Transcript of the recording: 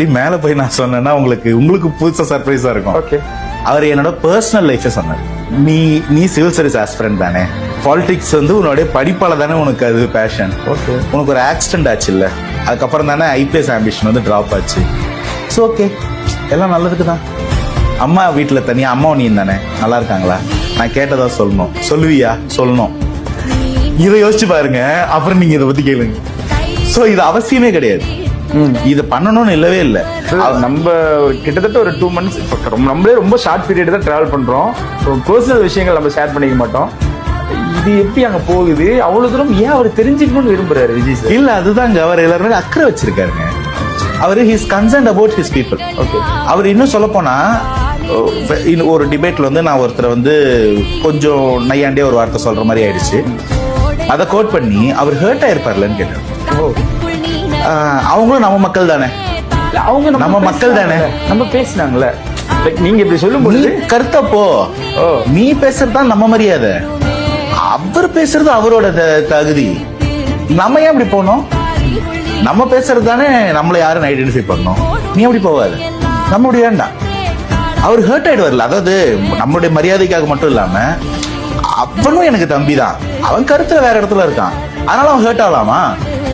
அப்படி மேல போய் நான் சொன்னேன்னா உங்களுக்கு உங்களுக்கு புதுசா சர்ப்ரைஸா இருக்கும். ஓகே அவர் என்னோட பர்சனல் லைஃபே சொன்னார். நீ நீ சிவில் சர்வீஸ் ஆஸ்பிரண்ட் தானே. பாலிடிக்ஸ் வந்து உன்னுடைய படிப்பால தானே உனக்கு அது பேஷன் Okay. உனக்கு ஒரு ஆக்சிடென்ட் ஆச்சு இல்ல அதுக்கப்புறம் தானே ஐபிஎஸ் ஆம்பிஷன் வந்து டிராப் ஆச்சு. ஸோ ஓகே எல்லாம் நல்லதுக்கு தான். அம்மா வீட்டில் தனியா அம்மா நீ தானே. நல்லா இருக்காங்களா? நான் கேட்டதா சொல்லணும். சொல்லுவியா? சொல்லணும். இதை யோசிச்சு பாருங்க. அப்புறம் நீங்க இதை பத்தி கேளுங்க. ஸோ இது அவசியமே கிடையாது. இது பண்ணணும்னு இல்லவே இல்லை. நம்ம ஒரு கிட்டத்தட்ட ஒரு டூ மந்த்ஸ் இப்போ ரொம்ப நம்மளே ரொம்ப ஷார்ட் பீரியட் தான் டிராவல் பண்றோம். பர்சனல் விஷயங்கள் நம்ம ஷேர் பண்ணிக்க மாட்டோம். இது எப்படி அங்க போகுது? அவ்வளவு தூரம் ஏன் அவர் தெரிஞ்சுக்கணும்னு விரும்புறாரு விஜய் சார் இல்ல அதுதாங்க. அவர் எல்லாருமே அக்கறை வச்சிருக்காருங்க. அவர் his concern about his people Okay. அவர் இன்னும் சொல்ல போனா ஒரு டிபேட்ல வந்து நான் ஒருத்தரை வந்து கொஞ்சம் நையாண்டே ஒரு வார்த்தை சொல்ற மாதிரி ஆயிடுச்சு. அதை கோட் பண்ணி அவர் ஹர்ட் ஆயிருப்பார்லன்னு கேட்டார் ஆஹ் அவங்களும் நம்ம மக்கள் தானே? அவங்க நம்ம மக்கள் தானே? நம்ம பேசினாங்கல்ல. லைக் நீங்க இப்படி சொல்லும் நீ பொழுது கருத்தப்போ. நீ பேசுறது தான் நம்ம மரியாதை. அவர் பேசுறது அவரோட தகுதி. நம்ம ஏன் அப்படி போனோம்? நம்ம பேசுறது தானே நம்மளை யாரும் ஐடென்டிஃபை பண்ணோம். நீ அப்படி போவாது. நம்ம அப்படி வேண்டாம் அவர் ஹர்ட் ஆயிடுவார்ல. அதாவது நம்மளுடைய மரியாதைக்காக மட்டும் இல்லாம அவனும் எனக்கு தம்பி தான் அவன் கருத்துல வேற இடத்துல இருக்கான். அதனால அவன் ஹர்ட் ஆகலாமா?